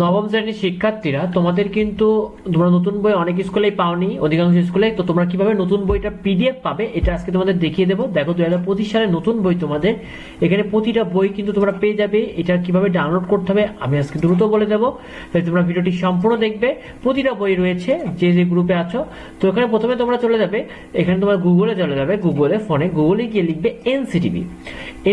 নবম শ্রেণির শিক্ষার্থীরা, তোমাদের কিন্তু তোমরা নতুন বই অনেক স্কুলেই পাওনি, অধিকাংশ স্কুলে তো তোমরা কীভাবে নতুন বইটা পিডিএফ পাবে, এটা আজকে তোমাদের দেখিয়ে দেবো। দেখো দু হাজার পঁচিশ সালে নতুন বই তোমাদের, এখানে প্রতিটা বই কিন্তু তোমরা পেয়ে যাবে, এটা কীভাবে ডাউনলোড করতে হবে, আমি আজকে দ্রুত বলে দেবো। তাই তোমরা ভিডিওটি সম্পূর্ণ দেখবে, প্রতিটা বই রয়েছে, যে যে গ্রুপে আছো, তো এখানে প্রথমে তোমরা চলে যাবে, এখানে তোমার গুগলে চলে যাবে গুগলে ফোনে গুগলে গিয়ে লিখবে এনসিটিভি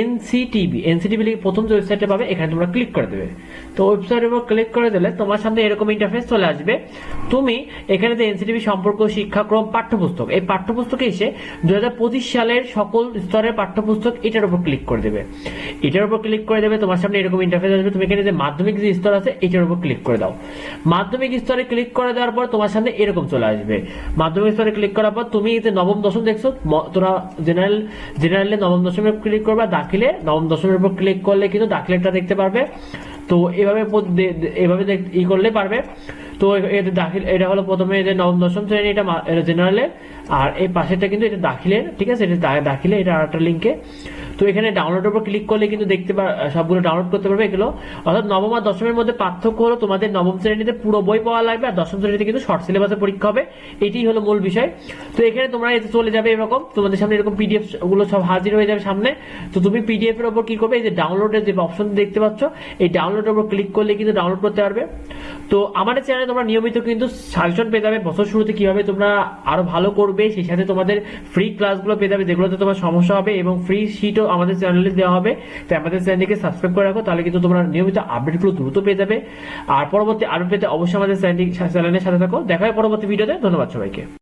এনসিটিভি এনসিটিভি লিখে প্রথম যে ওয়েবসাইটে পাবে, এখানে তোমরা ক্লিক করে দেবে। তো ওয়েবসাইটের উপর ক্লিক করে দিলে তোমার সামনে এরকম ইন্টারফেস চলে আসবে। তুমি এখানে যে এনসিটিভি সম্পর্ক শিক্ষাক্রম পাঠ্যপুস্তক, এই পাঠ্যপুস্তকে এসে দু হাজার পঁচিশ সালের সকল স্তরের পাঠ্যপুস্তক এটার উপর ক্লিক করে দেবে। এটার উপর ক্লিক করে দেবে, তোমার সামনে এরকম ইন্টারফেস আসবে। তুমি এখানে যে মাধ্যমিক যে স্তর আছে, এটার উপর ক্লিক করে দাও। মাধ্যমিক স্তরে ক্লিক করে দেওয়ার পর তোমার সামনে এরকম চলে আসবে। মাধ্যমিক স্তরে ক্লিক করার পর তুমি যে নবম দশম দেখছ তোরা জেনারেল জেনারেলে নবম দশমের ক্লিক করবে দাখিলে, নবম, দশমের উপর ক্লিক করলে কিন্তু দাখিলেরটা দেখতে পারবে। তো এভাবে এভাবে ই করলে পারবে। তো এদের দাখিল, এটা হলো প্রথমে এদের নবম, দশম শ্রেণি, এটা এটা জেনারেলের আর এই পাশেটা কিন্তু এটা দাখিলের, ঠিক আছে? এটা দাখিলে, এটা আরেকটা লিঙ্কে তো এখানে ডাউনলোডের উপর ক্লিক করলে কিন্তু দেখতে পার সবগুলো ডাউনলোড করতে পারবে, এগুলো। অর্থাৎ নবম আর দশমের মধ্যে পার্থক্য হলো তোমাদের নবম শ্রেণীতে পুরো বই পাওয়া লাগবে, আর দশম শ্রেণীতে কিন্তু শর্ট সিলেবাসের পরীক্ষা হবে। এটাই হলো মূল বিষয়। তো এখানে তোমরা এতে চলে যাবে এরকম, তোমাদের সামনে এরকম পিডিএফগুলো সব হাজির হয়ে যাবে সামনে। তো তুমি পিডিএফ এর উপর কি করবে? এই যে ডাউনলোডের যে অপশন দেখতে পাচ্ছ, এই ডাউনলোডের উপর ক্লিক করলে কিন্তু ডাউনলোড করতে পারবে। তো আমাদের চ্যানেলে তোমরা নিয়মিত কিন্তু সাজেশন পেয়ে যাবে। বছর শুরুতে কীভাবে তোমরা আরও ভালো করবে, সেই সাথে তোমাদের ফ্রি ক্লাসগুলো পেয়ে যাবে। যেগুলোতে তোমার সমস্যা হবে এবং ফ্রি শিটও আমাদের চ্যানেলে দেওয়া হবে। তাই আমাদের চ্যানেলকে সাবস্ক্রাইব করে রাখো, তাহলে কিন্তু তোমরা নিয়মিত আপডেটগুলো দ্রুত পেয়ে যাবে। আর পরবর্তী আপডেট পেতে অবশ্যই আমাদের চ্যানেলটি চ্যানেলের সাথে থাকো। দেখা হয় পরবর্তী ভিডিওতে ধন্যবাদ সবাইকে।